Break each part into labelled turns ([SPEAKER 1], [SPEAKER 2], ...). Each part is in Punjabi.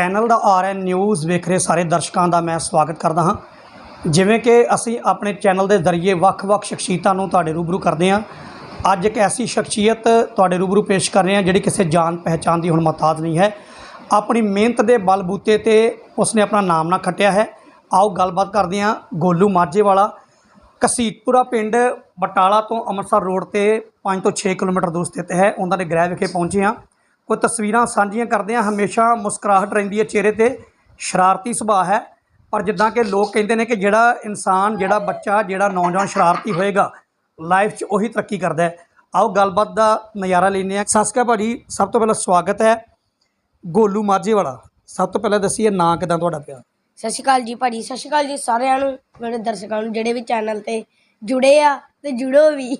[SPEAKER 1] ਚੈਨਲ ਦਾ ਆਰਐਨ ਨਿਊਜ਼ ਵੇਖ ਰਹੇ ਸਾਰੇ ਦਰਸ਼ਕਾਂ ਦਾ ਮੈਂ ਸਵਾਗਤ ਕਰਦਾ ਹਾਂ। ਜਿਵੇਂ ਕਿ ਅਸੀਂ ਆਪਣੇ ਚੈਨਲ ਦੇ ਜ਼ਰੀਏ ਵੱਖ-ਵੱਖ ਸ਼ਖਸੀਅਤਾਂ ਨੂੰ ਤੁਹਾਡੇ ਰੂਬਰੂ ਕਰਦੇ ਹਾਂ। ਅੱਜ ਇੱਕ ਐਸੀ ਸ਼ਖਸੀਅਤ ਤੁਹਾਡੇ ਰੂਬਰੂ ਪੇਸ਼ ਕਰ ਰਹੇ ਹਾਂ, ਜਿਹੜੀ ਕਿਸੇ ਜਾਣ ਪਹਿਚਾਣ ਦੀ ਹੁਣ ਮਹਤਾਜ ਨਹੀਂ ਹੈ। ਆਪਣੀ ਮਿਹਨਤ ਦੇ ਬਲਬੂਤੇ ਤੇ ਉਸਨੇ ਆਪਣਾ ਨਾਮ ਨਾ ਖੱਟਿਆ ਹੈ। ਆਓ ਗੱਲਬਾਤ ਕਰਦੇ ਹਾਂ ਗੋਲੂ ਮਾਝੇ ਵਾਲਾ। ਕਸੀਤਪੁਰਾ ਪਿੰਡ ਬਟਾਲਾ ਤੋਂ ਅੰਮ੍ਰਿਤਸਰ ਰੋਡ ਤੇ 5 ਤੋਂ 6 ਕਿਲੋਮੀਟਰ ਦੂਰ ਸਥਿਤ ਹੈ। ਉਹਨਾਂ ਦੇ ਗ੍ਰਹਿ ਵਿਖੇ ਪਹੁੰਚੇ ਹਾਂ। ਉਹ ਤਸਵੀਰਾਂ ਸਾਂਝੀਆਂ ਕਰਦੇ ਹਾਂ ਹਮੇਸ਼ਾ ਮੁਸਕਰਾਹਟ ਰਹਿੰਦੀ ਹੈ, ਚਿਹਰੇ ਤੇ ਸ਼ਰਾਰਤੀ ਸੁਭਾਅ ਹੈ। ਪਰ ਜਿੱਦਾਂ ਕਿ ਲੋਕ ਕਹਿੰਦੇ ਨੇ ਕਿ ਜਿਹੜਾ ਇਨਸਾਨ, ਜਿਹੜਾ ਬੱਚਾ, ਜਿਹੜਾ ਨੌਜਵਾਨ ਸ਼ਰਾਰਤੀ ਹੋਏਗਾ ਲਾਈਫ 'ਚ ਉਹੀ ਤਰੱਕੀ ਕਰਦਾ ਹੈ। ਆਓ ਗੱਲਬਾਤ ਦਾ ਨਜ਼ਾਰਾ ਲੈਂਦੇ ਹਾਂ। ਸਤਿ ਸ਼੍ਰੀ ਅਕਾਲ ਭਾਜੀ, ਸਭ ਤੋਂ ਪਹਿਲਾਂ ਸਵਾਗਤ ਹੈ ਗੋਲੂ ਮਾਝੇ ਵਾਲਾ। ਸਭ ਤੋਂ ਪਹਿਲਾਂ ਦੱਸੀਏ ਨਾਂ ਕਿਦਾਂ ਤੁਹਾਡਾ ਪਿਆ?
[SPEAKER 2] ਸਤਿ ਸ਼੍ਰੀ ਅਕਾਲ ਜੀ ਭਾਜੀ, ਸਤਿ ਸ਼੍ਰੀ ਅਕਾਲ ਜੀ ਸਾਰਿਆਂ ਨੂੰ, ਮੇਰੇ ਦਰਸ਼ਕਾਂ ਨੂੰ, ਜਿਹੜੇ ਵੀ ਚੈਨਲ ਤੇ ਜੁੜੇ ਆ, ਤੇ ਜੁੜੋ ਵੀ,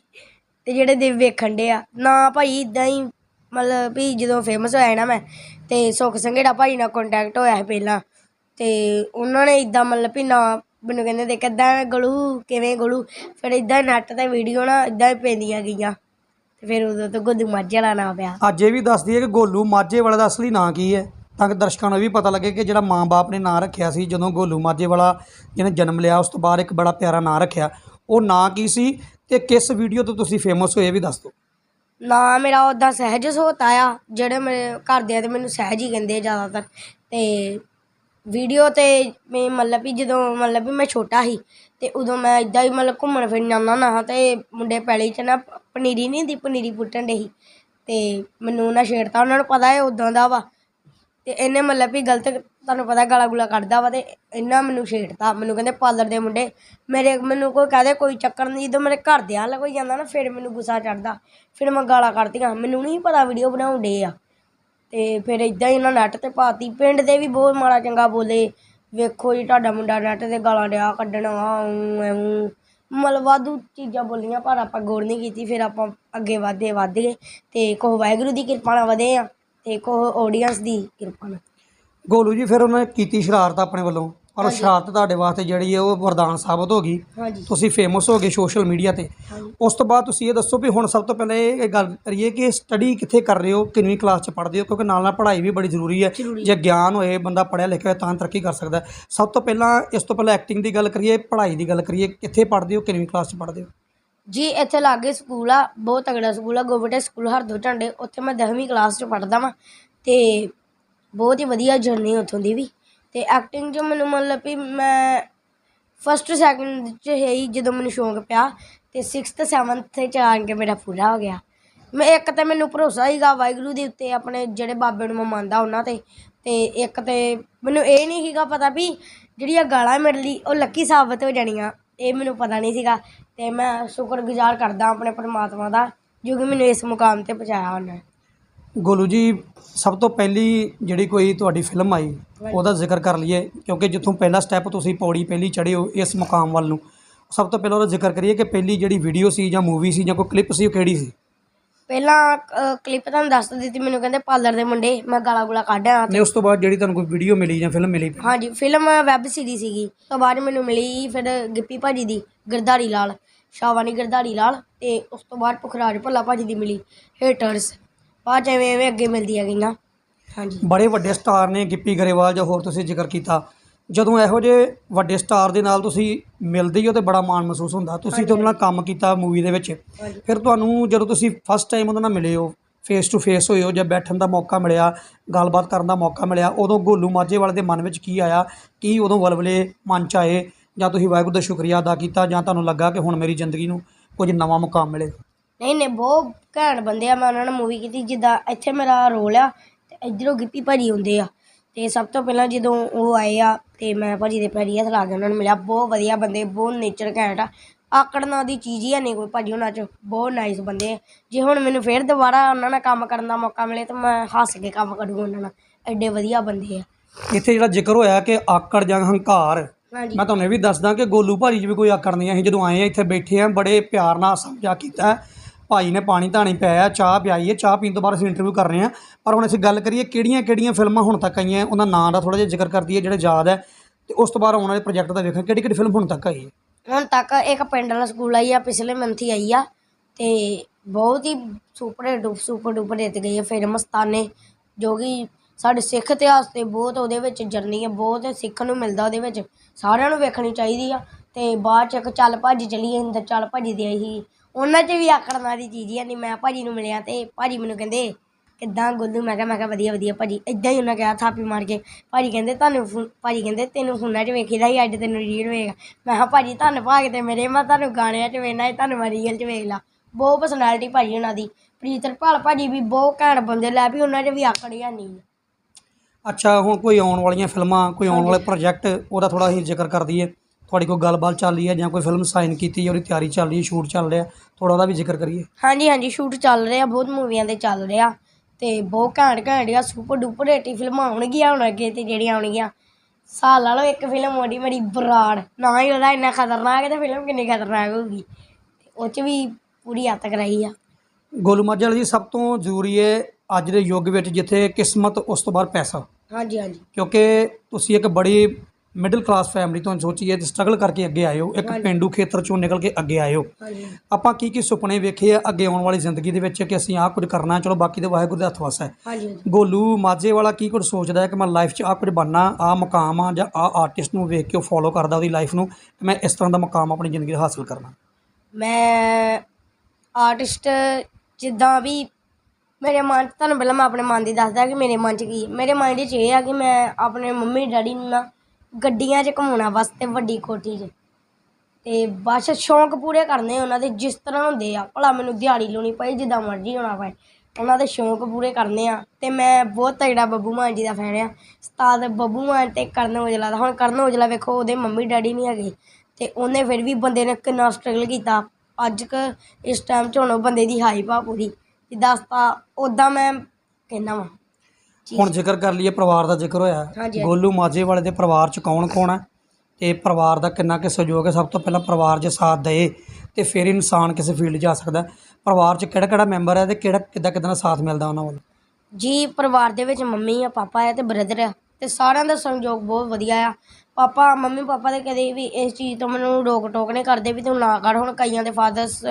[SPEAKER 2] ਤੇ ਜਿਹੜੇ ਦੇ ਵੇਖਣ ਦੇ ਆ। ਨਾ ਭਾਈ ਇਦਾਂ ਹੀ ਮਤਲਬ ਵੀ ਜਦੋਂ ਫੇਮਸ ਹੋਇਆ ਨਾ ਮੈਂ, ਤੇ ਸੁਖ ਸੰਘੇੜਾ ਭਾਈ ਨਾਲ ਕੰਟੈਕਟ ਹੋਇਆ ਸੀ ਪਹਿਲਾਂ, ਤੇ ਉਹਨਾਂ ਨੇ ਇਦਾਂ ਮਤਲਬ ਵੀ ਨਾ ਮੈਨੂੰ ਕਹਿੰਦੇ ਤੇ ਕਿੱਦਾਂ ਗਲੂ, ਕਿਵੇਂ ਗਲੂ, ਫਿਰ ਇਦਾਂ ਨੈਟ ਤੇ ਵੀਡੀਓ ਨਾ ਇਦਾਂ ਪੈਂਦੀਆਂ ਗਈਆਂ, ਤੇ ਫਿਰ ਉਦੋਂ ਤੋਂ ਗੁੱਦੂ ਮਾਝੇ ਵਾਲਾ ਨਾਂ ਪਿਆ।
[SPEAKER 1] ਅੱਜ ਇਹ ਵੀ ਦੱਸ ਦਈਏ ਕਿ ਗੋਲੂ ਮਾਝੇ ਵਾਲਾ ਦਾ ਅਸਲੀ ਨਾਂ ਕੀ ਹੈ, ਤਾਂ ਕਿ ਦਰਸ਼ਕਾਂ ਨੂੰ ਇਹ ਵੀ ਪਤਾ ਲੱਗੇ ਕਿ ਜਿਹੜਾ ਮਾਂ-ਬਾਪ ਨੇ ਨਾਂ ਰੱਖਿਆ ਸੀ, ਜਦੋਂ ਗੋਲੂ ਮਾਝੇ ਵਾਲਾ ਜਿਹਨੇ ਜਨਮ ਲਿਆ, ਉਸ ਤੋਂ ਬਾਅਦ ਇੱਕ ਬੜਾ ਪਿਆਰਾ ਨਾਂ ਰੱਖਿਆ, ਉਹ ਨਾਂ ਕੀ ਸੀ ਤੇ ਕਿਸ ਵੀਡੀਓ ਤੋਂ ਤੁਸੀਂ ਫੇਮਸ ਹੋਏ ਇਹ ਵੀ ਦੱਸ ਦਿਓ।
[SPEAKER 2] ਨਾ ਮੇਰਾ ਉੱਦਾਂ ਸਹਿਜ ਸੋਤਾ ਆ ਜਿਹੜੇ ਮੇਰੇ ਘਰਦਿਆਂ ਤੇ ਮੈਨੂੰ ਸਹਿਜ ਹੀ ਕਹਿੰਦੇ ਆ ਜ਼ਿਆਦਾਤਰ। ਅਤੇ ਵੀਡੀਓ ਤੇ ਮੈਂ ਮਤਲਬ ਵੀ ਜਦੋਂ ਮਤਲਬ ਵੀ ਮੈਂ ਛੋਟਾ ਸੀ, ਤੇ ਉਦੋਂ ਮੈਂ ਇਦਾਂ ਹੀ ਮਤਲਬ ਘੁੰਮਣ ਫਿਰਨ ਜਾਂਦਾ ਹੁੰਦਾ ਹਾਂ ਤੇ ਮੁੰਡੇ ਪੈਲੀ ਚ ਨਾ ਪਨੀਰੀ ਨਹੀਂ ਹੁੰਦੀ, ਪਨੀਰੀ ਪੁੱਟਣ ਦੇ ਸੀ। ਤੇ ਮੈਨੂੰ ਨਾ ਛੇੜਤਾ, ਉਹਨਾਂ ਨੂੰ ਪਤਾ ਹੈ ਉਦੋਂ ਦਾ ਵਾ। ਤੇ ਇਹਨੇ ਮਤਲਬ ਵੀ ਗਲਤ, ਤੁਹਾਨੂੰ ਪਤਾ ਗਾਲਾ ਗੁਲਾ ਕੱਢਦਾ ਵਾ ਤੇ ਇਹਨਾਂ ਮੈਨੂੰ ਛੇੜਤਾ, ਮੈਨੂੰ ਕਹਿੰਦੇ ਪਾਰਲਰ ਦੇ ਮੁੰਡੇ, ਮੇਰੇ, ਮੈਨੂੰ ਕੋਈ ਕਹਦੇ ਕੋਈ ਚੱਕਰ ਨਹੀਂ, ਜਦੋਂ ਮੇਰੇ ਘਰ ਦੇ ਹਾਲ ਕੋਈ ਜਾਂਦਾ ਨਾ, ਫਿਰ ਮੈਨੂੰ ਗੁੱਸਾ ਚੜਦਾ ਫਿਰ ਮੈਂ ਗਾਲਾਂ ਕੱਢਦੀਆਂ ਮੈਨੂੰ ਨਹੀਂ ਪਤਾ ਵੀਡੀਓ ਬਣਾਉਣ ਡੇ ਆ। ਤੇ ਫਿਰ ਇਦਾਂ ਹੀ ਇਹਨਾਂ ਨੈਟ ਤੇ ਪਾਤੀ, ਪਿੰਡ ਦੇ ਵੀ ਬਹੁਤ ਮਾੜਾ ਚੰਗਾ ਬੋਲੇ, ਵੇਖੋ ਜੀ ਤੁਹਾਡਾ ਮੁੰਡਾ ਨੈਟ ਤੇ ਗਾਲਾਂ ਡਿਆ ਕੱਢਣ ਆਉਂ ਐਉਂ ਮਤਲਬ ਵਾਧੂ ਚੀਜ਼ਾਂ ਬੋਲੀਆਂ, ਪਰ ਆਪਾਂ ਗੌਰ ਨਹੀਂ ਕੀਤੀ, ਫਿਰ ਆਪਾਂ ਅੱਗੇ ਵਧੇ, ਵੱਧ ਗਏ, ਤੇ ਕੋ ਵਾਹਿਗੁਰੂ ਦੀ ਕਿਰਪਾ ਨਾਲ ਵਧੇ ਆ। ਤੇ ਕੋ ਆਡੀਅנס ਦੀ ਕਿਰਪਾ ਨਾਲ।
[SPEAKER 1] ਗੋਲੂ ਜੀ ਫਿਰ ਉਹਨਾਂ ਨੇ ਕੀਤੀ ਸ਼ਰਾਰਤ ਆਪਣੇ ਵੱਲੋਂ। ਪਰ ਉਹ ਸ਼ਰਾਰਤ ਤੁਹਾਡੇ ਵਾਸਤੇ ਜਿਹੜੀ ਹੈ ਉਹ ਵਰਦਾਨ ਸਾਬਤ ਹੋ ਗਈ।
[SPEAKER 2] ਹਾਂਜੀ।
[SPEAKER 1] ਤੁਸੀਂ ਫੇਮਸ ਹੋ ਗਏ ਸੋਸ਼ਲ ਮੀਡੀਆ ਤੇ।
[SPEAKER 2] ਹਾਂਜੀ।
[SPEAKER 1] ਉਸ ਤੋਂ ਬਾਅਦ ਤੁਸੀਂ ਇਹ ਦੱਸੋ ਵੀ ਹੁਣ ਸਭ ਤੋਂ ਪਹਿਲਾਂ ਇਹ ਇਹ ਗੱਲ ਕਰੀਏ ਕਿ ਸਟੱਡੀ ਕਿੱਥੇ ਕਰ ਰਹੇ ਹੋ ਕਿੰਨਵੀਂ ਕਲਾਸ 'ਚ ਪੜ੍ਹਦੇ ਹੋ? ਕਿਉਂਕਿ ਨਾਲ ਨਾਲ ਪੜ੍ਹਾਈ ਵੀ ਬੜੀ ਜ਼ਰੂਰੀ ਹੈ।
[SPEAKER 2] ਜ਼ਰੂਰੀ।
[SPEAKER 1] ਜੇ ਗਿਆਨ ਹੋਏ ਬੰਦਾ ਪੜ੍ਹਿਆ ਲਿਖਿਆ ਹੋਏ ਤਾਂ ਤਰੱਕੀ ਕਰ ਸਕਦਾ ਹੈ। ਸਭ ਤੋਂ ਪਹਿਲਾਂ ਇਸ ਤੋਂ ਪਹਿਲਾਂ ਐਕਟਿੰਗ ਦੀ ਗੱਲ ਕਰੀਏ ਪੜ੍ਹਾਈ ਦੀ ਗੱਲ ਕਰੀਏ ਕਿੱਥੇ ਪੜ੍ਹਦੇ ਹੋ ਕਿੰਨਵੀਂ ਕਲਾਸ 'ਚ ਪੜ੍ਹਦੇ ਹੋ?
[SPEAKER 2] ਜੀ, ਇੱਥੇ ਲਾਗੇ ਸਕੂਲ ਆ, ਬਹੁਤ ਤਗੜਾ ਸਕੂਲ ਆ ਗੋਬਟੇ ਸਕੂਲ ਹਰਦੋ ਝੰਡੇ ਉੱਥੇ ਮੈਂ 10ਵੀਂ ਕਲਾਸ 'ਚ ਪੜ੍ਹਦਾ ਵਾਂ ਤੇ ਬਹੁਤ ਹੀ ਵਧੀਆ ਜਰਨੀ ਉੱਥੋਂ ਦੀ ਵੀ ਤੇ ਐਕਟਿੰਗ 'ਚ ਮੈਨੂੰ ਮਤਲਬ ਵੀ ਮੈਂ ਫਸਟ ਸੈਕਿੰਡ 'ਚ ਹੈ ਹੀ ਜਦੋਂ ਮੈਨੂੰ ਸ਼ੌਂਕ ਪਿਆ ਤੇ 6th 7th 'ਚ ਆ ਕੇ ਮੇਰਾ ਪੂਰਾ ਹੋ ਗਿਆ। ਮੈਂ ਇੱਕ ਤਾਂ ਮੈਨੂੰ ਭਰੋਸਾ ਹੀਗਾ ਵਾਹਿਗੁਰੂ ਦੇ ਉੱਤੇ ਆਪਣੇ ਜਿਹੜੇ ਬਾਬੇ ਨੂੰ ਮੈਂ ਮੰਨਦਾ ਉਹਨਾਂ ਤੇ ਤੇ ਇੱਕ ਤੇ ਮੈਨੂੰ ਇਹ ਨਹੀਂ ਸੀਗਾ ਪਤਾ ਵੀ ਜਿਹੜੀਆਂ ਗਾਲਾਂ ਮੇਰੇ ਲਈ ਉਹ ਲੱਕੀ ਸਾਬਤ ਹੋ ਜਾਣੀਆਂ। ਇਹ ਮੈਨੂੰ ਪਤਾ ਨਹੀਂ ਸੀਗਾ ਤੇ ਮੈਂ ਸ਼ੁਕਰਗੁਜ਼ਾਰ ਕਰਦਾ ਆਪਣੇ ਪਰਮਾਤਮਾ ਦਾ ਜੋ ਕਿ ਮੈਨੂੰ ਇਸ ਮੁਕਾਮ ਤੇ ਪਹੁੰਚਾਇਆ ਉਹਨੇ।
[SPEAKER 1] ਗੋਲੂ ਜੀ ਸਭ ਤੋਂ ਪਹਿਲੀ ਜਿਹੜੀ ਕੋਈ ਤੁਹਾਡੀ ਫਿਲਮ ਆਈ ਉਹਦਾ ਜ਼ਿਕਰ ਕਰ ਲਈਏ ਕਿਉਂਕਿ ਜਿੱਥੋਂ ਪਹਿਲਾ ਸਟੈਪ ਤੁਸੀਂ ਪੌੜੀ ਪਹਿਲੀ ਚੜ੍ਹੇ ਹੋ ਇਸ ਮੁਕਾਮ ਵੱਲ ਨੂੰ ਸਭ ਤੋਂ ਪਹਿਲਾਂ ਉਹਦਾ ਜ਼ਿਕਰ ਕਰੀਏ ਕਿ ਪਹਿਲੀ ਜਿਹੜੀ ਵੀਡੀਓ ਸੀ ਜਾਂ ਮੂਵੀ ਸੀ ਜਾਂ ਕੋਈ ਕਲਿੱਪ ਸੀ ਉਹ ਕਿਹੜੀ ਸੀ?
[SPEAKER 2] ਪਹਿਲਾਂ ਕਲਿੱਪ ਤੁਹਾਨੂੰ ਦੱਸ ਦਿੱਤੀ ਮੈਨੂੰ ਕਹਿੰਦੇ ਪਾਰਲਰ ਦੇ ਮੁੰਡੇ ਮੈਂ ਗਾਲਾ ਗੁਲਾ ਕੱਢਿਆ
[SPEAKER 1] ਨੇ ਉਸ ਤੋਂ ਬਾਅਦ ਜਿਹੜੀ ਤੁਹਾਨੂੰ ਕੋਈ ਵੀਡੀਓ ਮਿਲੀ ਜਾਂ ਫਿਲਮ ਮਿਲੀ?
[SPEAKER 2] ਹਾਂਜੀ ਫਿਲਮ ਵੈਬ ਸੀਰੀਜ਼ ਸੀਗੀ। ਉਸ ਤੋਂ ਬਾਅਦ ਮੈਨੂੰ ਮਿਲੀ ਫਿਰ ਗਿੱਪੀ ਭਾਜੀ ਦੀ ਗਿਰਧਾਰੀ ਲਾਲ ਸ਼ਾਵਾਨੀ ਗਿਰਧਾਰੀ ਲਾਲ ਤੇ ਉਸ ਤੋਂ ਬਾਅਦ ਪੁਖਰਾਜ ਭੱਲਾ ਭਾਜੀ ਦੀ ਮਿਲੀ ਹੇਟਰਸ ਬਾਅਦ ਐਵੇਂ ਐਵੇਂ ਅੱਗੇ ਮਿਲਦੀਆਂ ਗਈਆਂ। ਹਾਂਜੀ।
[SPEAKER 1] ਬੜੇ ਵੱਡੇ ਸਟਾਰ ਨੇ ਗਿੱਪੀ ਗਰੇਵਾਲ ਜਾਂ ਹੋਰ ਤੁਸੀਂ ਜ਼ਿਕਰ ਕੀਤਾ। ਜਦੋਂ ਇਹੋ ਜਿਹੇ ਵੱਡੇ ਸਟਾਰ ਦੇ ਨਾਲ ਤੁਸੀਂ ਮਿਲਦੇ ਹੀ ਤੇ ਬੜਾ ਮਾਣ ਮਹਿਸੂਸ ਹੁੰਦਾ। ਤੁਸੀਂ ਤੇ ਉਹਨਾਂ ਨਾਲ ਕੰਮ ਕੀਤਾ ਮੂਵੀ ਦੇ ਵਿੱਚ। ਫਿਰ ਤੁਹਾਨੂੰ ਜਦੋਂ ਤੁਸੀਂ ਫਸਟ ਟਾਈਮ ਉਹਨਾਂ ਨਾਲ ਮਿਲੇ ਹੋ ਫੇਸ ਟੂ ਫੇਸ ਹੋਏ ਹੋ ਜਾਂ ਬੈਠਣ ਦਾ ਮੌਕਾ ਮਿਲਿਆ ਗੱਲਬਾਤ ਕਰਨ ਦਾ ਮੌਕਾ ਮਿਲਿਆ ਉਦੋਂ ਗੋਲੂ ਮਾਝੇ ਵਾਲੇ ਦੇ ਮਨ ਵਿੱਚ ਕੀ ਆਇਆ? ਕੀ ਉਦੋਂ ਵਲਵਲੇ ਮਨ ਚ ਆਏ? ਜਾਂ ਤੁਸੀਂ ਵਾਹਿਗੁਰੂ ਦਾ ਸ਼ੁਕਰੀਆ ਅਦਾ ਕੀਤਾ ਜਾਂ ਤੁਹਾਨੂੰ ਲੱਗਾ ਕਿ ਹੁਣ ਮੇਰੀ ਜ਼ਿੰਦਗੀ ਨੂੰ ਕੁਝ ਨਵਾਂ ਮੁਕਾਮ ਮਿਲੇ?
[SPEAKER 2] ਨਹੀਂ ਨਹੀਂ ਬਹੁਤ ਘੈਂਟ ਬੰਦੇ ਆ ਮੈਂ ਉਹਨਾਂ ਨਾਲ ਮੂਵੀ ਕੀਤੀ ਜਿੱਦਾਂ ਇੱਥੇ ਮੇਰਾ ਰੋਲ ਆ ਤੇ ਇੱਧਰੋਂ ਗਿੱਪੀ ਭਾਜੀ ਹੁੰਦੇ ਆ। ਤੇ ਸਭ ਤੋਂ ਪਹਿਲਾਂ ਜਦੋਂ ਉਹ ਆਏ ਆ ਤੇ ਮੈਂ ਭਾਜੀ ਦੇ ਪੈਰੀ ਹੱਥ ਲਾ ਕੇ ਉਹਨਾਂ ਨੂੰ ਮਿਲਿਆ। ਬਹੁਤ ਵਧੀਆ ਬੰਦੇ ਬਹੁਤ ਨੇਚਰ ਘੈਂਟ ਆ। ਆਕੜਨਾ ਦੀ ਚੀਜ਼ ਹੀ ਹੈ ਨਹੀਂ ਕੋਈ ਭਾਜੀ ਉਹਨਾਂ ਚ। ਬਹੁਤ ਨਾਈਸ ਬੰਦੇ ਆ। ਜੇ ਹੁਣ ਮੈਨੂੰ ਫੇਰ ਦੁਬਾਰਾ ਉਹਨਾਂ ਨਾਲ ਕੰਮ ਕਰਨ ਦਾ ਮੌਕਾ ਮਿਲੇ ਤਾਂ ਮੈਂ ਹੱਸ ਕੇ ਕੰਮ ਕਰੂੰਗਾ ਉਹਨਾਂ ਨਾਲ। ਐਡੇ ਵਧੀਆ ਬੰਦੇ ਆ।
[SPEAKER 1] ਇੱਥੇ ਜਿਹੜਾ ਜ਼ਿਕਰ ਹੋਇਆ ਕਿ ਆਕੜ ਜਾਂ ਹੰਕਾਰ
[SPEAKER 2] ਹਾਂਜੀ।
[SPEAKER 1] ਮੈਂ ਤੁਹਾਨੂੰ ਇਹ ਵੀ ਦੱਸਦਾ ਕਿ ਗੋਲੂ ਭਾਜੀ 'ਚ ਵੀ ਕੋਈ ਆਕੜ ਨਹੀਂ ਅਸੀਂ ਜਦੋਂ ਆਏ ਆ ਇੱਥੇ ਬੈਠੇ ਆ ਬੜੇ ਪਿਆਰ ਨਾਲ ਸਮਝਾ ਕੀਤਾ। ਭਾਈ ਨੇ ਪਾਣੀ ਧਾਣੀ ਪਿਆਇਆ ਚਾਹ ਪਿਆਈ ਹੈ ਚਾਹ ਪੀਣ ਤੋਂ ਬਾਅਦ ਅਸੀਂ ਇੰਟਰਵਿਊ ਕਰ ਰਹੇ ਹਾਂ। ਪਰ ਹੁਣ ਅਸੀਂ ਗੱਲ ਕਰੀਏ ਕਿਹੜੀਆਂ ਕਿਹੜੀਆਂ ਫਿਲਮਾਂ ਹੁਣ ਤੱਕ ਆਈਆਂ, ਉਹਨਾਂ ਨਾਂ ਦਾ ਥੋੜਾ ਜਿਹਾ ਜ਼ਿਕਰ ਕਰਦੀ ਹੈ ਜਿਹੜੇ ਯਾਦ ਹੈ। ਤੇ ਉਸ ਤੋਂ ਬਾਅਦ ਆਉਣ ਵਾਲੇ ਪ੍ਰੋਜੈਕਟ ਦਾ ਵੇਖਾਂ ਕਿਹੜੀ ਕਿਹੜੀ ਫਿਲਮ ਹੁਣ ਤੱਕ ਆਈ ਹੈ।
[SPEAKER 2] ਹੁਣ ਤੱਕ ਇੱਕ ਪਿੰਡ ਵਾਲਾ ਸਕੂਲ ਆਈ ਆ, ਪਿਛਲੇ ਮੰਥ ਹੀ ਆਈ ਆ। ਤੇ ਬਹੁਤ ਹੀ super dup super duper hit ਗਈ ਹੈ ਫਿਰ ਮਸਤਾਨੇ ਜੋ ਕਿ ਸਾਡੇ ਸਿੱਖ ਇਤਿਹਾਸ ਤੇ ਬਹੁਤ ਉਹਦੇ ਵਿੱਚ ਜਰਨੀ ਹੈ ਬਹੁਤ ਸਿੱਖਣ ਨੂੰ ਮਿਲਦਾ ਉਹਦੇ ਵਿੱਚ। ਸਾਰਿਆਂ ਨੂੰ ਵੇਖਣੀ ਚਾਹੀਦੀ ਆ। ਤੇ ਬਾਅਦ ਚ ਇੱਕ ਚੱਲ ਭੱਜ ਚਲੀਏ ਅੰਦਰ ਚੱਲ ਭੱਜੀ ਦੀ ਆਈ ਸੀ। ਉਹਨਾਂ 'ਚ ਵੀ ਆਕੜ ਵਾਲੀ ਚੀਜ਼ ਹੀ ਨਹੀਂ ਮੈਂ ਭਾਜੀ ਨੂੰ ਮਿਲਿਆ ਤੇ ਭਾਜੀ ਮੈਨੂੰ ਕਹਿੰਦੇ ਕਿੱਦਾਂ ਗੁੱਲੂ? ਮੈਂ ਕਿਹਾ ਮੈਂ ਕਿਹਾ ਵਧੀਆ ਵਧੀਆ ਭਾਜੀ। ਇਦਾਂ ਹੀ ਉਹਨਾਂ ਕਿਹਾ ਥਾਪੀ ਮਾਰ ਕੇ। ਭਾਜੀ ਕਹਿੰਦੇ ਤੁਹਾਨੂੰ ਫੋ- ਭਾਜੀ ਕਹਿੰਦੇ ਤੈਨੂੰ ਫੋਨਾਂ 'ਚ ਵੇਖੀਦਾ ਹੀ ਅੱਜ ਤੈਨੂੰ ਰੀਲ ਵੇਖ ਮੈਂ ਕਿਹਾ ਭਾਜੀ ਤੁਹਾਨੂੰ ਭਾਗ ਤੇ ਮੇਰੇ ਮੈਂ ਤੁਹਾਨੂੰ ਗਾਣਿਆਂ 'ਚ ਵੇਖਣਾ ਹੈ ਤੁਹਾਨੂੰ ਮੈਂ ਰੀਲ 'ਚ ਵੇਖ ਲਾ। ਬਹੁਤ ਪਰਸਨੈਲਿਟੀ ਭਾਜੀ ਉਹਨਾਂ ਦੀ। ਪ੍ਰੀਤਰਪਾਲ ਭਾਜੀ ਵੀ ਬਹੁਤ ਘੈਂਟ ਬੰਦੇ ਲੈ ਵੀ ਉਹਨਾਂ 'ਚ ਵੀ ਆਕੜ ਹੀ ਨਹੀਂ।
[SPEAKER 1] ਅੱਛਾ ਹੁਣ ਕੋਈ ਆਉਣ ਵਾਲੀਆਂ ਫਿਲਮਾਂ ਕੋਈ ਆਉਣ ਵਾਲੇ ਪ੍ਰੋਜੈਕਟ ਉਹਦਾ ਥੋੜਾ ਅਸੀਂ ਜ਼ਿਕਰ ਕਰ ਦਈਏ। ਤੁਹਾਡੀ ਕੋਈ ਗੱਲਬਾਤ ਚੱਲ ਰਹੀ ਹੈ ਜਾਂ ਕੋਈ ਫਿਲਮ ਸਾਈਨ ਕੀਤੀ ਹੈ ਉਹਦੀ ਤਿਆਰੀ ਚੱਲ ਰਹੀ ਹੈ ਸ਼ੂਟ ਚੱਲ ਰਿਹਾ ਥੋੜਾ ਉਹਦਾ ਵੀ ਜ਼ਿਕਰ ਕਰੀਏ।
[SPEAKER 2] ਹਾਂਜੀ ਹਾਂਜੀ ਸ਼ੂਟ ਚੱਲ ਰਿਹਾ ਬਹੁਤ ਮੂਵੀਆਂ ਦੇ ਚੱਲ ਰਿਹਾ ਤੇ ਬਹੁਤ ਘੈਂਟ ਘੈਂਟ ਆ ਸੁਪਰ ਡੂਪਰ ਹਿੱਟ ਫਿਲਮਾਂ ਆਉਣਗੀਆਂ ਹੁਣ ਅੱਗੇ ਤੇ ਜਿਹੜੀਆਂ ਆਉਣਗੀਆਂ। ਸਾਲ ਲਾ ਲਓ ਇੱਕ ਫਿਲਮ ਆਉਣੀ ਮੇਰੀ ਬਰਾੜ। ਨਾ ਹੀ ਉਹਦਾ ਇੰਨਾ ਖਤਰਨਾਕ ਹੈ ਤੇ ਫਿਲਮ ਕਿੰਨੀ ਖਤਰਨਾਕ ਹੋਊਗੀ। ਉਹ 'ਚ ਵੀ ਪੂਰੀ ਹੱਤ ਕਰਾਈ ਆ।
[SPEAKER 1] ਗੋਲੂ ਮਾਝਲ ਜੀ ਸਭ ਤੋਂ ਜ਼ਰੂਰੀ ਹੈ ਅੱਜ ਦੇ ਯੁੱਗ ਵਿੱਚ ਜਿੱਥੇ ਕਿਸਮਤ ਉਸ ਤੋਂ ਬਾਅਦ ਪੈਸਾ।
[SPEAKER 2] ਹਾਂਜੀ ਹਾਂਜੀ।
[SPEAKER 1] ਕਿਉਂਕਿ ਤੁਸੀਂ ਇੱਕ ਬੜੀ ਮਿਡਲ ਕਲਾਸ ਫੈਮਿਲੀ ਤੋਂ ਸੋਚੀਏ ਤੇ ਸਟਰਗਲ ਕਰਕੇ ਅੱਗੇ ਆਏ ਹੋ ਇੱਕ। ਪਿੰਡੂ ਖੇਤਰ ਚੋਂ ਨਿਕਲ ਕੇ ਅੱਗੇ ਆਏ ਹੋ
[SPEAKER 2] ਹਾਂਜੀ।
[SPEAKER 1] ਆਪਾਂ ਕੀ ਕੀ ਸੁਪਨੇ ਵੇਖੇ ਆ ਅੱਗੇ ਆਉਣ ਵਾਲੀ ਜ਼ਿੰਦਗੀ ਦੇ ਵਿੱਚ ਕਿ ਅਸੀਂ ਆਹ ਕੁਝ ਕਰਨਾ ਚਲੋ ਬਾਕੀ ਦੇ ਵਾਹਿਗੁਰੂ ਦੇ ਹੱਥ ਵਸ ਹੈ। ਗੋਲੂ ਮਾਝੇ ਵਾਲਾ ਕੀ ਕੁਝ ਸੋਚਦਾ ਹੈ ਕਿ ਮੈਂ ਲਾਈਫ 'ਚ ਆਹ ਕੁਝ ਬਣਨਾ ਆਹ ਮੁਕਾਮ ਆ ਜਾਂ ਆਹ ਆਰਟਿਸਟ ਨੂੰ ਵੇਖ ਕੇ ਉਹ ਫੋਲੋ ਕਰਦਾ ਉਹਦੀ ਲਾਈਫ ਨੂੰ ਕਿ ਮੈਂ ਇਸ ਤਰ੍ਹਾਂ ਦਾ ਮੁਕਾਮ ਆਪਣੀ ਜ਼ਿੰਦਗੀ 'ਚ ਹਾਸਲ ਕਰਨਾ।
[SPEAKER 2] ਮੈਂ ਆਰਟਿਸਟ ਜਿੱਦਾਂ ਵੀ ਮੇਰੇ ਮਨ ਤੁਹਾਨੂੰ ਪਹਿਲਾਂ ਮੈਂ ਆਪਣੇ ਮਨ ਦੀ ਦੱਸਦਾ ਕਿ ਮੇਰੇ ਮਨ 'ਚ ਕੀ ਮੇਰੇ ਮਾਈਂਡ 'ਚ ਇਹ ਆ ਕਿ ਮੈਂ ਆਪਣੇ ਮੰਮੀ ਡੈਡੀ ਨੂੰ ਨਾ ਗੱਡੀਆਂ 'ਚ ਘੁਮਾਉਣਾ ਵਾਸਤੇ ਵੱਡੀ ਕੋਠੀ 'ਚ। ਤੇ ਬਸ ਸ਼ੌਂਕ ਪੂਰੇ ਕਰਨੇ ਉਹਨਾਂ ਦੇ, ਜਿਸ ਤਰ੍ਹਾਂ ਹੁੰਦੇ ਆ। ਭਲਾ ਮੈਨੂੰ ਦਿਹਾੜੀ ਲਾਉਣੀ ਪਈ ਜਿੱਦਾਂ ਮਰਜ਼ੀ ਹੋਣਾ ਪਏ। ਉਹਨਾਂ ਦੇ ਸ਼ੌਂਕ ਪੂਰੇ ਕਰਨੇ ਆ। ਤੇ ਮੈਂ ਬਹੁਤ ਤਗੜਾ ਬੱਬੂ ਮਾਨ ਜੀ ਦਾ ਫੈਨ ਆ। ਉਸਤਾਦ ਬੱਬੂ ਮਾਨ ਤੇ ਕਰਨ ਔਜਲਾ ਦਾ। ਹੁਣ ਕਰਨ ਔਜਲਾ ਵੇਖੋ, ਉਹਦੇ ਮੰਮੀ ਡੈਡੀ ਨਹੀਂ ਹੈਗੇ। ਤੇ ਉਹਨੇ ਫਿਰ ਵੀ ਬੰਦੇ ਨੇ ਕਿੰਨਾ ਸਟਰਗਲ ਕੀਤਾ। ਅੱਜ ਕ ਇਸ ਟਾਈਮ 'ਚ ਹੁਣ ਉਹ ਬੰਦੇ ਦੀ ਹਾਈਪ ਆ ਪੂਰੀ। ਜਿੱਦਾਂ ਉਸਤਾ ਉਦਾਂ ਮੈਂ ਕਹਿੰਦਾ ਵਾਂ।
[SPEAKER 1] ਹੁਣ ਜ਼ਿਕਰ ਕਰ ਲਈਏ ਪਰਿਵਾਰ ਦਾ ਜ਼ਿਕਰ ਹੋਇਆ।
[SPEAKER 2] ਹਾਂਜੀ।
[SPEAKER 1] ਗੋਲੂ ਮਾਝੇ ਵਾਲੇ ਦੇ ਪਰਿਵਾਰ 'ਚ ਕੌਣ ਕੌਣ ਹੈ ਤੇ ਪਰਿਵਾਰ ਦਾ ਕਿੰਨਾ ਕੁ ਸਹਿਯੋਗ ਹੈ? ਸਭ ਤੋਂ ਪਹਿਲਾਂ ਪਰਿਵਾਰ ਜੇ ਸਾਥ ਦੇ ਤੇ ਫਿਰ ਇਨਸਾਨ ਕਿਸੇ ਫੀਲਡ 'ਚ ਜਾ ਸਕਦਾ। ਹੈ। ਪਰਿਵਾਰ 'ਚ ਕਿਹੜਾ ਕਿਹੜਾ ਮੈਂਬਰ ਹੈ ਤੇ ਕਿਹੜਾ ਕਿੱਦਾਂ ਕਿੱਦਾਂ ਦਾ ਸਾਥ ਮਿਲਦਾ ਉਹਨਾਂ ਵੱਲੋਂ?
[SPEAKER 2] ਜੀ ਪਰਿਵਾਰ ਦੇ ਵਿੱਚ ਮੰਮੀ ਆ ਪਾਪਾ ਆ ਤੇ ਬ੍ਰਦਰ ਆ ਤੇ ਸਾਰਿਆਂ ਦਾ ਸੰਯੋਗ ਬਹੁਤ ਵਧੀਆ ਆ। ਪਾਪਾ, ਮੰਮੀ ਪਾਪਾ ਦੇ ਕਦੇ ਵੀ ਇਸ ਚੀਜ਼ ਤੋਂ ਮੈਨੂੰ ਰੋਕ ਟੋਕ ਨਹੀਂ ਕਰਦੇ ਵੀ ਤੂੰ ਨਾ ਕਰ। ਹੁਣ ਕਈਆਂ ਦੇ ਫਾਦਰਸ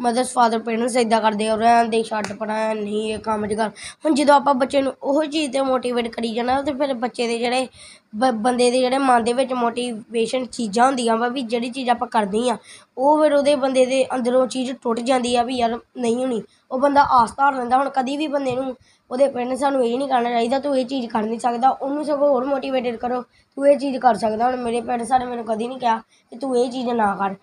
[SPEAKER 2] ਮਦਰਸ ਫਾਦਰ ਪੇਰੈਂਟਸ ਇਦਾਂ ਕਰਦੇ ਆ ਰਹਿਣ ਦੇ, ਛੱਡ ਪੜਾ ਨਹੀਂ ਇਹ ਕੰਮ ਚ ਹੁਣ ਜਦੋਂ ਆਪਾਂ ਬੱਚੇ ਨੂੰ ਉਹ ਚੀਜ਼ ਤੇ ਮੋਟੀਵੇਟ ਕਰੀ ਜਾਣਾ, ਤੇ ਫਿਰ ਬੱਚੇ ਦੇ ਜਿਹੜੇ ਬ- ਬੰਦੇ ਦੇ ਜਿਹੜੇ ਮਨ ਦੇ ਵਿੱਚ ਮੋਟੀਵੇਸ਼ਨ ਚੀਜ਼ਾਂ ਹੁੰਦੀਆਂ ਵਾ ਵੀ ਜਿਹੜੀ ਚੀਜ਼ ਆਪਾਂ ਕਰਦੇ ਆ, ਉਹ ਫਿਰ ਉਹਦੇ ਬੰਦੇ ਦੇ ਅੰਦਰੋਂ ਚੀਜ਼ ਟੁੱਟ ਜਾਂਦੀ ਆ ਵੀ ਯਾਰ ਨਹੀਂ ਹੋਣੀ। ਉਹ ਬੰਦਾ ਆਸ ਧਾਰ ਲੈਂਦਾ, ਹੁਣ ਕਦੀ ਵੀ ਬੰਦੇ ਨੂੰ ਉਹਦੇ ਪੇਰੈਂਟਸ ਸਾਨੂੰ ਇਹ ਨਹੀਂ ਕਰਨਾ ਚਾਹੀਦਾ, ਤੂੰ ਇਹ ਚੀਜ਼ ਕਰ ਨਹੀਂ ਸਕਦਾ, ਉਹਨੂੰ ਸਗੋਂ ਹੋਰ ਮੋਟੀਵੇਟਡ ਕਰੋ। ਤੂੰ ਇਹ ਚੀਜ਼ ਕਰ ਸਕਦਾ। ਹੁਣ ਮੇਰੇ ਪੇਰੈਂਟਸ ਨੇ ਮੈਨੂੰ ਕਦੀ ਨਹੀਂ ਕਿਹਾ ਕਿ ਤੂੰ ਇਹ ਚੀਜ਼ ਨਾ ਕਰ।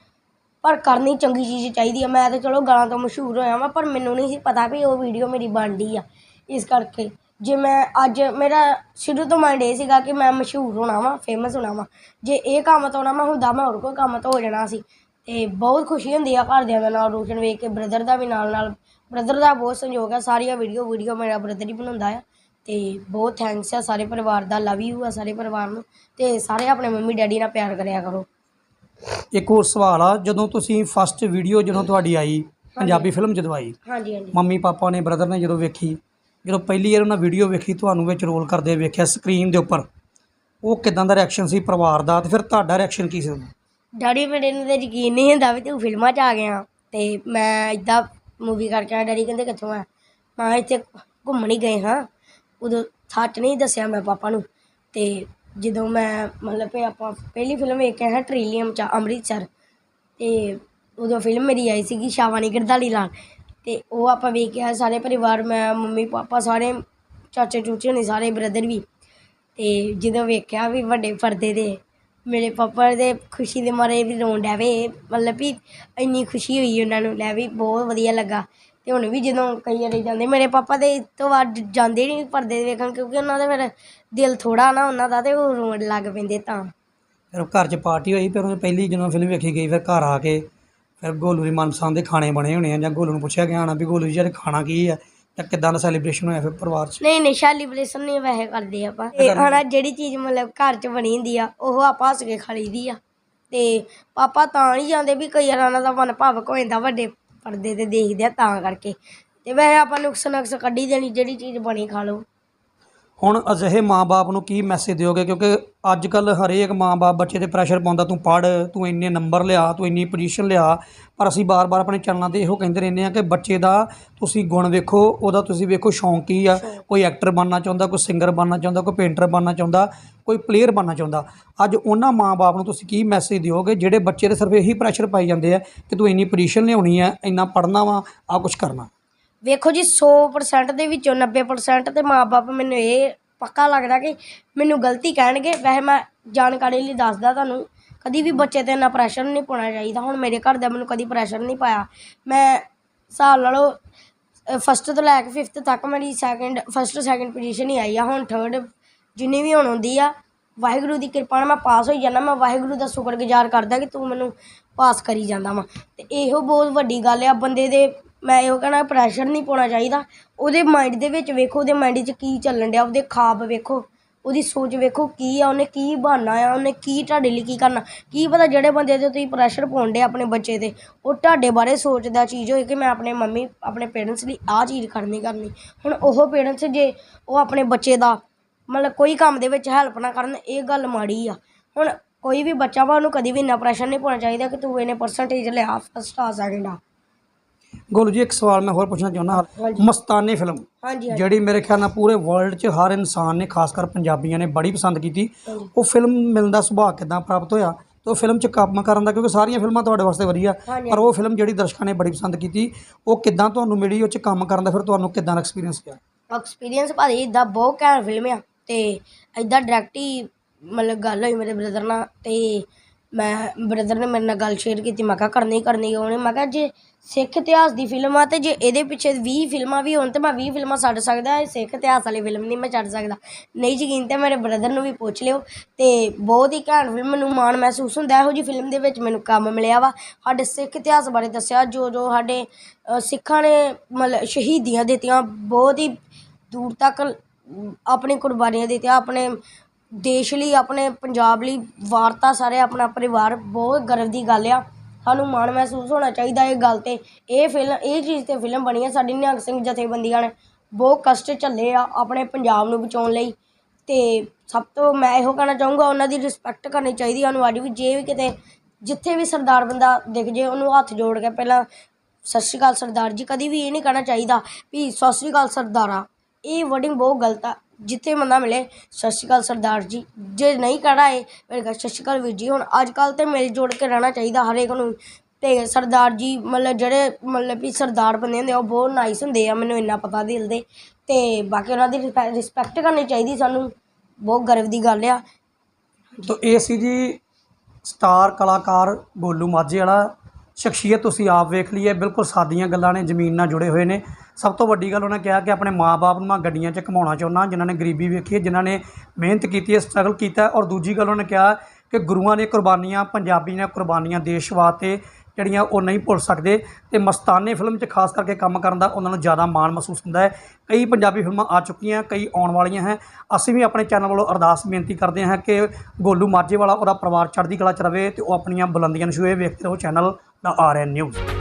[SPEAKER 2] ਪਰ ਕਰਨੀ ਚੰਗੀ ਚੀਜ਼ ਚਾਹੀਦੀ ਆ। ਮੈਂ ਤਾਂ ਚਲੋ ਗਾਲਾਂ ਤੋਂ ਮਸ਼ਹੂਰ ਹੋਇਆ ਵਾਂ, ਪਰ ਮੈਨੂੰ ਨਹੀਂ ਸੀ ਪਤਾ ਵੀ ਉਹ ਵੀਡੀਓ ਮੇਰੀ ਬਣਦੀ ਆ। ਇਸ ਕਰਕੇ ਜੇ ਮੈਂ ਅੱਜ ਮੇਰਾ ਸ਼ੁਰੂ ਤੋਂ ਮਾਈਂਡ ਇਹ ਸੀਗਾ ਕਿ ਮੈਂ ਮਸ਼ਹੂਰ ਹੋਣਾ ਵਾਂ ਫੇਮਸ ਹੋਣਾ ਵਾਂ। ਜੇ ਇਹ ਕੰਮ ਤੋਂ ਨਾ ਮੈਂ ਹੁੰਦਾ, ਮੈਂ ਹੋਰ ਕੋਈ ਕੰਮ ਤੋਂ ਹੋ ਜਾਣਾ ਸੀ। ਤੇ ਬਹੁਤ ਖੁਸ਼ੀ ਹੁੰਦੀ ਆ ਘਰਦਿਆਂ ਦਾ ਨਾਲ ਰੋਸ਼ਨ ਵੇਖ ਕੇ ਬ੍ਰਦਰ ਦਾ ਵੀ ਨਾਲ ਨਾਲ ਬ੍ਰਦਰ ਦਾ ਬਹੁਤ ਸੰਯੋਗ ਆ ਸਾਰੀਆਂ ਵੀਡੀਓ ਵੀਡੀਓ ਮੇਰਾ ਬ੍ਰਦਰ ਹੀ ਬਣਾਉਂਦਾ ਆ ਤੇ ਬਹੁਤ ਥੈਂਕਸ ਆ ਸਾਰੇ ਪਰਿਵਾਰ ਦਾ ਲਵ ਯੂ ਆ ਸਾਰੇ ਪਰਿਵਾਰ ਨੂੰ ਤੇ ਸਾਰੇ ਆਪਣੇ ਮੰਮੀ ਡੈਡੀ ਨਾਲ ਪਿਆਰ ਕਰਿਆ ਕਰੋ।
[SPEAKER 1] ਇੱਕ ਹੋਰ ਸਵਾਲ ਆ ਜਦੋਂ ਤੁਸੀਂ ਫਸਟ ਵੀਡੀਓ ਜਦੋਂ ਤੁਹਾਡੀ ਆਈ ਪੰਜਾਬੀ ਫਿਲਮ ਜਦੋਂ ਆਈ
[SPEAKER 2] ਹਾਂਜੀ ਹਾਂਜੀ।
[SPEAKER 1] ਮੰਮੀ ਪਾਪਾ ਨੇ ਬ੍ਰਦਰ ਨੇ ਜਦੋਂ ਵੇਖੀ ਜਦੋਂ ਪਹਿਲੀ ਵਾਰ ਉਹਨਾਂ ਵੀਡੀਓ ਵੇਖੀ ਤੁਹਾਨੂੰ ਵਿੱਚ ਰੋਲ ਕਰਦੇ ਵੇਖਿਆ ਸਕਰੀਨ ਦੇ ਉੱਪਰ ਉਹ ਕਿਦਾਂ ਦਾ ਰਿਐਕਸ਼ਨ ਸੀ ਪਰਿਵਾਰ ਦਾ ਤੇ ਫਿਰ ਤੁਹਾਡਾ ਰਿਐਕਸ਼ਨ ਕੀ ਸੀ?
[SPEAKER 2] ਡੈਡੀ ਮੇਰੇ ਨੂੰ ਤੇ ਯਕੀਨ ਨਹੀਂ ਹੁੰਦਾ ਵੀ ਤੂੰ ਫਿਲਮਾਂ 'ਚ ਆ ਗਿਆ ਤੇ ਮੈਂ ਇਦਾਂ ਮੂਵੀ ਕਰਕੇ ਆਇਆ, ਡੈਡੀ ਕਹਿੰਦੇ ਕਿੱਥੋਂ ਆ? ਮੈਂ ਇੱਥੇ ਘੁੰਮਣ ਹੀ ਗਏ ਹਾਂ। ਉਦੋਂ ਸੱਚ ਨਹੀਂ ਦੱਸਿਆ ਮੈਂ ਪਾਪਾ ਨੂੰ। ਤੇ ਜਦੋਂ ਮੈਂ ਮਤਲਬ ਕਿ ਆਪਾਂ ਪਹਿਲੀ ਫਿਲਮ ਵੇਖਿਆ ਹੈ ਆਏ 'ਚ, ਅੰਮ੍ਰਿਤਸਰ। ਤੇ ਉਦੋਂ ਫਿਲਮ ਮੇਰੀ ਆਈ ਸੀਗੀ ਸ਼ਾਵਾਨੀ ਗਰਦਾਲੀ ਲਾਲ। ਤੇ ਉਹ ਆਪਾਂ ਵੇਖਿਆ ਸਾਰੇ ਪਰਿਵਾਰ, ਮੈਂ, ਮੰਮੀ, ਪਾਪਾ, ਸਾਰੇ ਚਾਚੇ, ਚੂਚੇ ਨੇ ਸਾਰੇ ਬ੍ਰਦਰ ਵੀ। ਤੇ ਜਦੋਂ ਵੇਖਿਆ ਵੀ ਵੱਡੇ ਪਰਦੇ ਦੇ ਮੇਰੇ ਪਾਪਾ ਦੇ ਖੁਸ਼ੀ ਦੇ ਮਾਰੇ ਵੀ ਰੋਣ ਡੈ ਪਏ ਮਤਲਬ ਵੀ ਇੰਨੀ ਖੁਸ਼ੀ ਹੋਈ ਉਹਨਾਂ ਨੂੰ, ਲੈ ਵੀ ਬਹੁਤ ਵਧੀਆ ਲੱਗਾ। ਤੇ ਹੁਣ ਵੀ ਜਦੋਂ ਕਈ ਵਾਰੀ ਜਾਂਦੇ, ਮੇਰੇ ਪਾਪਾ ਦੇ ਇਸ ਤੋਂ ਬਾਅਦ ਜਾਂਦੇ ਨਹੀਂ ਪਰਦੇ ਵੇਖਣ ਕਿਉਂਕਿ ਉਹਨਾਂ ਦਾ ਫਿਰ ਦਿਲ ਥੋੜਾ ਨਾ ਉਹਨਾਂ ਦਾ ਤੇ ਉਹ ਰੋਣ ਲੱਗ ਪੈਂਦੇ ਤਾਂ।
[SPEAKER 1] ਫਿਰ ਘਰ 'ਚ ਪਾਰਟੀ ਹੋਈ, ਫਿਰ ਉਹਨੇ ਪਹਿਲੀ ਜਦੋਂ ਫਿਲਮ ਵੇਖੀ ਗਈ, ਫਿਰ ਘਰ ਆ ਕੇ ਫਿਰ ਗੋਲੂ ਦੀ ਮਨਪਸੰਦ ਦੇ ਖਾਣੇ ਬਣੇ ਹੋਣੇ ਆ ਜਾਂ ਗੋਲੂ ਨੂੰ ਪੁੱਛਿਆ ਗਿਆ ਹੋਣਾ ਵੀ ਗੋਲੂ ਜੀ ਯਾਰ ਖਾਣਾ ਕੀ ਹੈ ਜਾਂ ਕਿੱਦਾਂ ਦਾ ਸੈਲੀਬ੍ਰੇਸ਼ਨ ਹੋਇਆ ਫਿਰ ਪਰਿਵਾਰ 'ਚ?
[SPEAKER 2] ਨਹੀਂ ਨਹੀਂ ਸੈਲੀਬ੍ਰੇਸ਼ਨ ਨਹੀਂ ਵੈਸੇ ਕਰਦੇ ਆਪਾਂ। ਤੇ ਹਣਾ ਜਿਹੜੀ ਚੀਜ਼ ਮਤਲਬ ਘਰ 'ਚ ਬਣੀ ਹੁੰਦੀ ਆ ਉਹ ਆਪਾਂ ਹੱਸ ਕੇ ਖਾ ਲਈਦੀ ਆ। ਤੇ ਪਾਪਾ ਤਾਂ ਨਹੀਂ ਜਾਂਦੇ ਵੀ ਕਈ ਵਾਰ ਉਹਨਾਂ ਦਾ ਮਨ ਭਾਵਕ ਹੋ ਜਾਂਦਾ ਵੱਡੇ ਪਰਦੇ ਤੇ ਦੇਖਦੇ ਆ ਤਾਂ ਕਰਕੇ। ਤੇ ਵੈਸੇ ਆਪਾਂ ਨੁਕਸ ਨੁਕਸ ਕੱਢੀ ਦੇਣੀ ਜਿਹੜੀ ਚੀਜ਼ ਬਣੀ ਖਾ ਲਓ।
[SPEAKER 1] ਹੁਣ ਅਜਿਹੇ ਮਾਪੇ ਨੂੰ ਕੀ ਮੈਸੇਜ ਦਿਓਗੇ? ਕਿਉਂਕਿ ਅੱਜ ਕੱਲ ਹਰੇਕ ਮਾਪੇ ਬੱਚੇ ਤੇ ਪ੍ਰੈਸ਼ਰ ਪਾਉਂਦਾ ਤੂੰ ਪੜ੍ਹ ਤੂੰ ਇੰਨੇ ਨੰਬਰ ਲਿਆ ਤੂੰ ਇੰਨੀ ਪੋਜੀਸ਼ਨ ਲਿਆ। ਪਰ ਅਸੀਂ ਬਾਰ-ਬਾਰ ਆਪਣੇ ਚੈਨਲਾਂ ਤੇ ਇਹੋ ਕਹਿੰਦੇ ਰਹਿੰਦੇ ਆ ਕਿ ਬੱਚੇ ਦਾ ਤੁਸੀਂ ਗੁਣ ਵੇਖੋ ਉਹਦਾ ਤੁਸੀਂ ਵੇਖੋ ਸ਼ੌਂਕ ਕੀ ਆ। ਕੋਈ ਐਕਟਰ ਬਣਨਾ ਚਾਹੁੰਦਾ ਕੋਈ ਸਿੰਗਰ ਬਣਨਾ ਚਾਹੁੰਦਾ ਕੋਈ ਪੇਂਟਰ ਬਣਨਾ ਚਾਹੁੰਦਾ ਕੋਈ ਪਲੇਅਰ ਬਣਨਾ ਚਾਹੁੰਦਾ। ਅੱਜ ਉਹਨਾਂ ਮਾਪੇ ਨੂੰ ਤੁਸੀਂ ਕੀ ਮੈਸੇਜ ਦਿਓਗੇ ਜਿਹੜੇ ਬੱਚੇ ਦੇ ਸਿਰਫ ਇਹੀ ਪ੍ਰੈਸ਼ਰ ਪਾਈ ਜਾਂਦੇ ਆ ਕਿ ਤੂੰ ਇੰਨੀ ਪੋਜੀਸ਼ਨ ਲਿਆਉਣੀ ਆ ਇੰਨਾ ਪੜ੍ਹਨਾ ਵਾ ਆ ਕੁਝ ਕਰਨਾ।
[SPEAKER 2] ਵੇਖੋ ਜੀ 100% ਦੇ ਵਿੱਚੋਂ 90% ਤੇ ਮਾਪੇ ਮੈਨੂੰ ਇਹ ਪੱਕਾ ਲੱਗਦਾ ਕਿ ਮੈਨੂੰ ਗਲਤੀ ਕਹਿਣਗੇ। ਵੈਸੇ ਮੈਂ ਜਾਣਕਾਰੀ ਲਈ ਦੱਸਦਾ ਤੁਹਾਨੂੰ, ਕਦੀ ਵੀ ਬੱਚੇ ਤੇ ਇੰਨਾ ਪ੍ਰੈਸ਼ਰ ਨਹੀਂ ਪਾਉਣਾ ਚਾਹੀਦਾ। ਹੁਣ ਮੇਰੇ ਘਰ ਦਾ ਮੈਨੂੰ ਕਦੀ ਪ੍ਰੈਸ਼ਰ ਨਹੀਂ ਪਾਇਆ। ਮੈਂ ਹਿਸਾਬ ਲਾ ਲਓ ਫਸਟ ਤੋਂ ਲੈ ਕੇ ਫਿਫਥ ਤੱਕ ਮੇਰੀ ਸੈਕਿੰਡ ਫਸਟ ਸੈਕਿੰਡ ਪੋਜੀਸ਼ਨ ਹੀ ਆਈ ਆ। ਹੁਣ ਥਰਡ ਜਿੰਨੀ ਵੀ ਹੁਣ ਹੁੰਦੀ ਆ, ਵਾਹਿਗੁਰੂ ਦੀ ਕਿਰਪਾ ਨਾਲ ਮੈਂ ਪਾਸ ਹੋਈ ਜਾਂਦਾ। ਮੈਂ ਵਾਹਿਗੁਰੂ ਦਾ ਸ਼ੁਕਰਗੁਜ਼ਾਰ ਕਰਦਾ ਕਿ ਤੂੰ ਮੈਨੂੰ ਪਾਸ ਕਰੀ ਜਾਂਦਾ ਵਾ। ਤੇ ਇਹੋ ਬਹੁਤ ਵੱਡੀ ਗੱਲ ਆ, ਬੰਦੇ ਦੇ ਮੈਂ ਇਹੋ ਕਹਿਣਾ ਪ੍ਰੈਸ਼ਰ ਨਹੀਂ ਪਾਉਣਾ ਚਾਹੀਦਾ। ਉਹਦੇ ਮਾਇੰਡ ਦੇ ਵਿੱਚ ਵੇਖੋ, ਉਹਦੇ ਮਾਇੰਡ 'ਚ ਕੀ ਚੱਲਣ ਡਿਆ, ਉਹਦੇ ਖਾਬ ਵੇਖੋ। ਉਹਦੀ ਸੋਚ ਵੇਖੋ, ਕੀ ਆ, ਉਹਨੇ ਕੀ ਬਣਨਾ ਆ, ਉਹਨੇ ਕੀ ਤੁਹਾਡੇ ਲਈ ਕੀ ਕਰਨਾ। ਕੀ ਪਤਾ ਜਿਹੜੇ ਬੰਦੇ ਤੇ ਤੁਸੀਂ ਪ੍ਰੈਸ਼ਰ ਪਾਉਂਦੇ ਆਪਣੇ ਬੱਚੇ ਤੇ, ਉਹ ਤੁਹਾਡੇ ਬਾਰੇ ਸੋਚਦਾ ਚੀਜ਼ ਹੋਏ ਕਿ ਮੈਂ ਆਪਣੇ ਮੰਮੀ, ਆਪਣੇ ਪੇਰੈਂਟਸ ਲਈ ਆਹ ਚੀਜ਼ ਕਰਨੀ ਕਰਨੀ। ਹੁਣ ਉਹ ਪੇਰੈਂਟਸ ਜੇ ਉਹ ਆਪਣੇ ਬੱਚੇ ਦਾ, ਮਤਲਬ ਕੋਈ ਕੰਮ ਦੇ ਵਿੱਚ ਹੈਲਪ ਨਾ ਕਰਨ, ਇਹ ਗੱਲ ਮਾੜੀ ਆ। ਹੁਣ ਕੋਈ ਵੀ ਬੱਚਾ ਵਾ, ਉਹਨੂੰ ਕਦੀ ਵੀ ਇੰਨਾ ਪ੍ਰੈਸ਼ਰ ਨਹੀਂ ਪਾਉਣਾ ਚਾਹੀਦਾ ਕਿ ਤੂੰ ਇਹਨੇ ਪਰਸੈਂਟੇਜ ਲਿਆ ਫਸਟ ਆ ਸੈਕਿੰਡ ਆ।
[SPEAKER 1] ਗੋਲੂ ਜੀ ਇੱਕ ਸਵਾਲ ਮੈਂ ਹੋਰ ਪੁੱਛਣਾ ਚਾਹੁੰਦਾ
[SPEAKER 2] ਹਾਂਜੀ।
[SPEAKER 1] ਮਸਤਾਨੇ ਫਿਲਮ
[SPEAKER 2] ਹਾਂਜੀ ਹਾਂਜੀ
[SPEAKER 1] ਜਿਹੜੀ ਮੇਰੇ ਖਿਆਲ ਨਾਲ ਪੂਰੇ ਵਰਲਡ 'ਚ ਹਰ ਇਨਸਾਨ ਨੇ ਖਾਸ ਕਰ ਪੰਜਾਬੀਆਂ ਨੇ ਬੜੀ ਪਸੰਦ ਕੀਤੀ
[SPEAKER 2] ਹਾਂਜੀ।
[SPEAKER 1] ਉਹ ਫਿਲਮ ਮਿਲਣ ਦਾ ਸੁਭਾਅ ਕਿਦਾਂ ਪ੍ਰਾਪਤ ਹੋਇਆ ਤੇ ਉਹ ਫਿਲਮ 'ਚ ਕੰਮ ਕਰਨ ਦਾ ਕਿਉਂਕਿ ਸਾਰੀਆਂ ਫਿਲਮਾਂ ਤੁਹਾਡੇ ਵਾਸਤੇ ਵਧੀਆ
[SPEAKER 2] ਹਾਂਜੀ।
[SPEAKER 1] ਪਰ ਉਹ ਫਿਲਮ ਜਿਹੜੀ ਦਰਸ਼ਕਾਂ ਨੇ ਬੜੀ ਪਸੰਦ ਕੀਤੀ ਉਹ ਕਿਦਾਂ ਤੁਹਾਨੂੰ ਮਿਲੀ ਉਹ 'ਚ ਕੰਮ ਕਰਨ ਦਾ ਫਿਰ ਤੁਹਾਨੂੰ ਕਿਦਾਂ ਦਾ ਐਕਸਪੀਰੀਅੰਸ ਰਿਹਾ
[SPEAKER 2] ਐਕਸਪੀਰੀਅੰਸ ਭਾਜੀ ਇਦਾਂ ਬਹੁਤ ਘੈਂਟ ਫਿਲਮ ਆ ਤੇ ਇਦਾਂ ਡਾਇਰੈਕਟ ਹੀ ਮਤਲਬ ਗੱਲ ਹੋਈ ਮੇਰੇ ਬ੍ਰਦਰ ਨਾਲ ਤੇ ਮੈਂ ਬ੍ਰਦਰ ਨੇ ਮੇਰੇ ਨਾਲ ਗੱਲ ਸ਼ੇਅਰ ਕੀਤੀ ਮੈਂ ਕਿਹਾ ਕਰਨੀ ਹੀ ਕਰਨੀ ਉਹਨੇ। ਮੈਂ ਕਿਹਾ ਜੇ ਸਿੱਖ ਇਤਿਹਾਸ ਦੀ ਫਿਲਮ ਆ ਤੇ ਜੇ ਇਹਦੇ ਪਿੱਛੇ 20 ਫਿਲਮਾਂ ਵੀ ਹੋਣ ਤੇ ਮੈਂ 20 ਫਿਲਮਾਂ ਛੱਡ ਸਕਦਾ ਇਹ ਸਿੱਖ ਇਤਿਹਾਸ ਵਾਲੀ ਫਿਲਮ ਨਹੀਂ ਮੈਂ ਛੱਡ ਸਕਦਾ। ਨਹੀਂ ਯਕੀਨ ਤੇ ਮੇਰੇ ਬ੍ਰਦਰ ਨੂੰ ਵੀ ਪੁੱਛ ਲਿਓ ਤੇ ਬਹੁਤ ਹੀ ਘੈਂਟ ਫਿਲਮ ਮੈਨੂੰ ਮਾਣ ਮਹਿਸੂਸ ਹੁੰਦਾ ਇਹੋ ਜੀ ਫਿਲਮ ਦੇ ਵਿੱਚ ਮੈਨੂੰ ਕੰਮ ਮਿਲਿਆ ਵਾ। ਸਾਡੇ ਸਿੱਖ ਇਤਿਹਾਸ ਬਾਰੇ ਦੱਸਿਆ ਜੋ ਜੋ ਸਾਡੇ ਅ, ਸਿੱਖਾਂ ਨੇ ਮਤਲਬ ਸ਼ਹੀਦੀਆਂ ਦਿੱਤੀਆਂ ਬਹੁਤ ਹੀ ਦੂਰ ਤੱਕ ਆਪਣੀ ਕੁਰਬਾਨੀਆਂ ਦਿੱਤੀਆਂ ਆਪਣੇ ਦੇਸ਼ ਲਈ, ਆਪਣੇ ਪੰਜਾਬ ਲਈ ਵਾਰਤਾ ਸਾਰੇ ਆਪਣਾ ਪਰਿਵਾਰ, ਬਹੁਤ ਗਰਵ ਦੀ ਗੱਲ ਆ। ਸਾਨੂੰ ਮਾਣ ਮਹਿਸੂਸ ਹੋਣਾ ਚਾਹੀਦਾ ਇਹ ਗੱਲ ਤੇ। ਇਹ ਫਿਲਮ, ਇਹ ਚੀਜ਼ ਤੇ ਫਿਲਮ ਬਣੀ ਆ ਸਾਡੀ ਨਿਹੰਗ ਸਿੰਘ ਜਥੇਬੰਦੀਆਂ ਨੇ। ਬਹੁਤ ਕਸ਼ਟ ਝੱਲੇ ਆ ਆਪਣੇ ਪੰਜਾਬ ਨੂੰ ਬਚਾਉਣ ਲਈ ਅਤੇ ਸਭ ਤੋਂ ਮੈਂ ਇਹੋ ਕਹਿਣਾ ਚਾਹੂੰਗਾ, ਉਹਨਾਂ ਦੀ ਰਿਸਪੈਕਟ ਕਰਨੀ ਚਾਹੀਦੀ ਉਹਨੂੰ ਅੱਜ ਵੀ। ਜੇ ਵੀ ਕਿਤੇ, ਜਿੱਥੇ ਵੀ ਸਰਦਾਰ ਬੰਦਾ ਦਿਖ ਜੇ, ਉਹਨੂੰ ਹੱਥ ਜੋੜ ਕੇ ਪਹਿਲਾਂ ਸਤਿ ਸ਼੍ਰੀ ਅਕਾਲ ਸਰਦਾਰ ਜੀ, ਕਦੀ ਵੀ ਇਹ ਨਹੀਂ ਕਹਿਣਾ ਚਾਹੀਦਾ ਵੀ ਸਤਿ ਸ਼੍ਰੀ ਅਕਾਲ ਸਰਦਾਰਾ। ਇਹ ਵਰਡਿੰਗ ਬਹੁਤ ਗਲਤ ਆ। ਜਿੱਥੇ ਬੰਦਾ ਮਿਲੇ, ਸਤਿ ਸ਼੍ਰੀ ਅਕਾਲ ਸਰਦਾਰ ਜੀ। ਜੇ ਨਹੀਂ ਕਹਿਣਾ ਇਹ ਫਿਰ ਕਹੇ ਸਤਿ ਸ਼੍ਰੀ ਅਕਾਲ ਵੀਰ ਜੀ, ਹੁਣ ਅੱਜ ਕੱਲ੍ਹ ਤਾਂ ਮਿਲ ਜੋੜ ਕੇ ਰਹਿਣਾ ਚਾਹੀਦਾ ਹਰੇਕ ਨੂੰ। ਅਤੇ ਸਰਦਾਰ ਜੀ, ਮਤਲਬ ਜਿਹੜੇ, ਮਤਲਬ ਵੀ ਸਰਦਾਰ ਬੰਦੇ ਹੁੰਦੇ ਆ, ਉਹ ਬਹੁਤ ਨਾਈਸ ਹੁੰਦੇ ਆ, ਮੈਨੂੰ ਇੰਨਾ ਪਤਾ ਦਿਲ ਦੇ। ਤੇ ਬਾਕੀ ਉਹਨਾਂ ਦੀ ਰਿਸਪੈ ਰਿਸਪੈਕਟ ਕਰਨੀ ਚਾਹੀਦੀ ਸਾਨੂੰ। ਬਹੁਤ ਗਰਵ ਦੀ ਗੱਲ ਆ।
[SPEAKER 1] ਤੋ ਇਹ ਸੀ ਜੀ, ਸਟਾਰ ਕਲਾਕਾਰ ਗੋਲੂ ਮਾਝੇ ਵਾਲਾ। ਸ਼ਖਸੀਅਤ ਤੁਸੀਂ ਆਪ ਵੇਖ ਲਈ ਹੈ ਬਿਲਕੁਲ ਸਾਦੀਆਂ ਗੱਲਾਂ ਨੇ, ਜ਼ਮੀਨ ਨਾਲ ਜੁੜੇ ਹੋਏ ਨੇ। ਸਭ ਤੋਂ ਵੱਡੀ ਗੱਲ ਉਹਨੇ ਕਿਹਾ ਕਿ ਆਪਣੇ ਮਾਪੇ ਨੂੰ ਮੈਂ ਗੱਡੀਆਂ 'ਚ ਘਮਾਉਣਾ ਚਾਹੁੰਦਾ, ਜਿਨ੍ਹਾਂ ਨੇ ਗਰੀਬੀ ਵੇਖੀ ਹੈ ਜਿਨ੍ਹਾਂ ਨੇ ਮਿਹਨਤ ਕੀਤੀ ਹੈ ਸਟਰਗਲ ਕੀਤਾ। ਔਰ ਦੂਜੀ ਗੱਲ ਉਹਨੇ ਕਿਹਾ ਕਿ ਗੁਰੂਆਂ ਦੀਆਂ ਕੁਰਬਾਨੀਆਂ ਪੰਜਾਬੀ ਦੀਆਂ ਕੁਰਬਾਨੀਆਂ ਦੇਸ਼ ਵਾਸਤੇ ਜਿਹੜੀਆਂ ਉਹ ਨਹੀਂ ਭੁੱਲ ਸਕਦੇ ਤੇ ਮਸਤਾਨੇ ਫਿਲਮ 'ਚ ਖਾਸ ਕਰਕੇ ਕੰਮ ਕਰਨ ਦਾ ਉਹਨਾਂ ਨੂੰ ਜ਼ਿਆਦਾ ਮਾਣ ਮਹਿਸੂਸ ਹੁੰਦਾ ਹੈ। ਕਈ ਪੰਜਾਬੀ ਫਿਲਮਾਂ ਆ ਚੁੱਕੀਆਂ, ਕਈ ਆਉਣ ਵਾਲੀਆਂ ਹੈ ਅਸੀਂ ਵੀ ਆਪਣੇ ਚੈਨਲ ਵੱਲੋਂ ਅਰਦਾਸ ਬੇਨਤੀ ਕਰਦੇ ਹਾਂ ਕਿ ਗੋਲੂ ਮਾਝੇ ਵਾਲਾ ਉਹਦਾ ਪਰਿਵਾਰ ਚੜ੍ਹਦੀ ਕਲਾ ਚ ਰਵੇ ਤੇ ਉਹ ਆਪਣੀਆਂ ਬੁਲੰਦੀਆਂ ਨੂੰ ਛੂਹੇ ਵੇਖਦੇ ਰਹੋ ਚੈਨਲ ਦਾ ਆਰ ਐਨ ਨਿਊਜ਼।